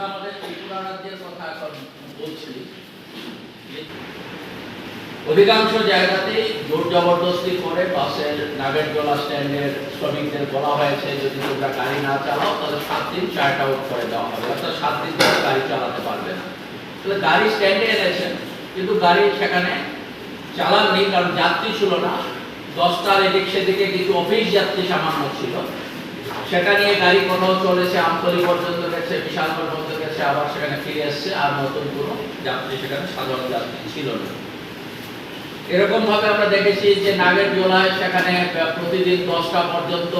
আমরা আমাদের ত্রিপুরা কথা এখন বলছি। অধিকাংশ জায়গাতেই জোর জবরদস্তি করে বাসের নাগেরজোলা স্ট্যান্ডের শ্রমিকদের বলা হয়েছে, যদি তোমরা গাড়ি না চালাও, তাহলে সাত দিন চার্ট আউট করে দেওয়া হবে। অর্থাৎ সাত দিন ধরে গাড়ি চালাতে পারবে না। তাহলে গাড়ি স্ট্যান্ডে এনেছেন, কিন্তু গাড়ি সেখানে চালান নেই, কারণ যাত্রী ছিল না। দশটার এদিক সেদিকে কিছু অফিস যাত্রী সামান্য ছিল। সেটা নিয়ে গাড়ি কোথাও চলেছে, আমতলি পর্যন্ত গেছে, বিশাল পর্যন্ত গেছে, আবার সেখানে ফিরে এসছে আর নতুন কোনো যাত্রী সেখানে সাধারণ যাত্রী ছিল না। এরকম ভাবে আমরা দেখেছি যে নাগের জোলায় সেখানে প্রতিদিন দশটা পর্যন্ত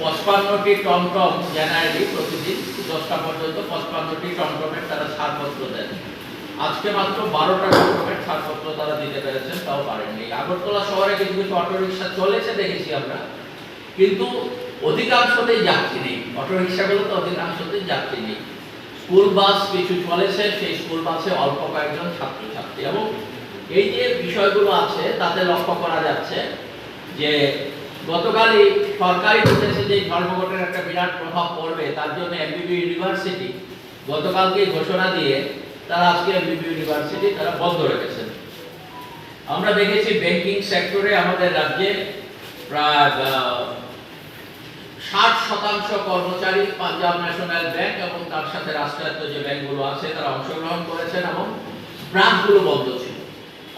পঁচপান্নটি টমটম জেনারেলি প্রতিদিন দশটা পর্যন্ত পঁচপান্নটি টমটমের তারা ছাড়পত্র দেন আজকে মাত্র বারোটা টমটমের ছাড়পত্র তারা দিতে পেরেছেন তাও পারেননি। আগরতলা শহরে কিছু অটোরিকশা চলেছে, দেখেছি আমরা। কিন্তু অধিকাংশতেই যাত্রী নেই। অটোরিকশাগুলোতে অধিকাংশতেই যাত্রী নেই। স্কুল বাস কিছু চলেছে, সেই স্কুল বাসে অল্প কয়েকজন ছাত্রছাত্রী। এবং এই যে বিষয়গুলো আছে, তাতে লক্ষ্য করা যাচ্ছে যে গতকালই সরকারি বলেছে যে ধর্মঘটের একটা বিরাট প্রভাব পড়বে, তার জন্য এমবিবি ইউনিভার্সিটি গতকালকে ঘোষণা দিয়ে তারা আজকে এমবিবি ইউনিভার্সিটি তারা বন্ধ রেখেছেন আমরা দেখেছি ব্যাংকিং সেক্টরে আমাদের রাজ্যে প্রায় ষাট শতাংশ কর্মচারী পাঞ্জাব ন্যাশনাল ব্যাংক এবং তার সাথে রাষ্ট্রায়ত্ত যে ব্যাংকগুলো আছে, তারা অংশগ্রহণ করেছেন এবং ব্রাঞ্চগুলো বন্ধ ছিল।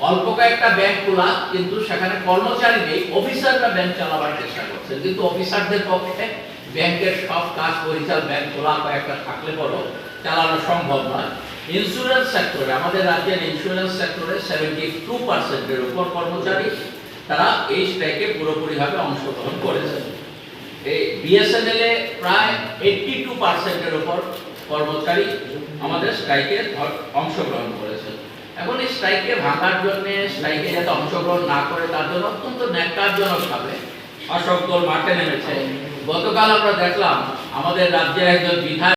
অল্প কয়েকটা ব্যাংক খোলা, কিন্তু সেখানে কর্মচারী নেই, অফিসাররা ব্যাংক চালাবার চেষ্টা কিন্তু অফিসারদের পক্ষে ব্যাংকের সব কাজ পরিচাল ব্যাংক খোলা কয়েকটা থাকলে পরও চালানো সম্ভব নয়। ইন্স্যুরেন্স সেক্টরে আমাদের রাজ্যের ইন্স্যুরেন্স সেক্টরে সেভেন্টি টু পার্সেন্টের উপর কর্মচারী, তারা এই স্ট্রাইকে পুরোপুরিভাবে অংশগ্রহণ করেছেন বিএসএনএল এ প্রায় এইটটি টু পার্সেন্টের উপর কর্মচারী আমাদের স্ট্রাইকে অংশগ্রহণ করেছে। এখন এই স্ট্রাইকে ভাঙার জন্য স্ট্রাইকে যাতে অংশগ্রহণ না করে, তার জন্য অত্যন্ত ন্যাক্কারজনকভাবে অশোক দল মাঠে নেমেছে। গতকাল আমরা দেখলাম, আমাদের রাজ্যের একজন বিধায়ক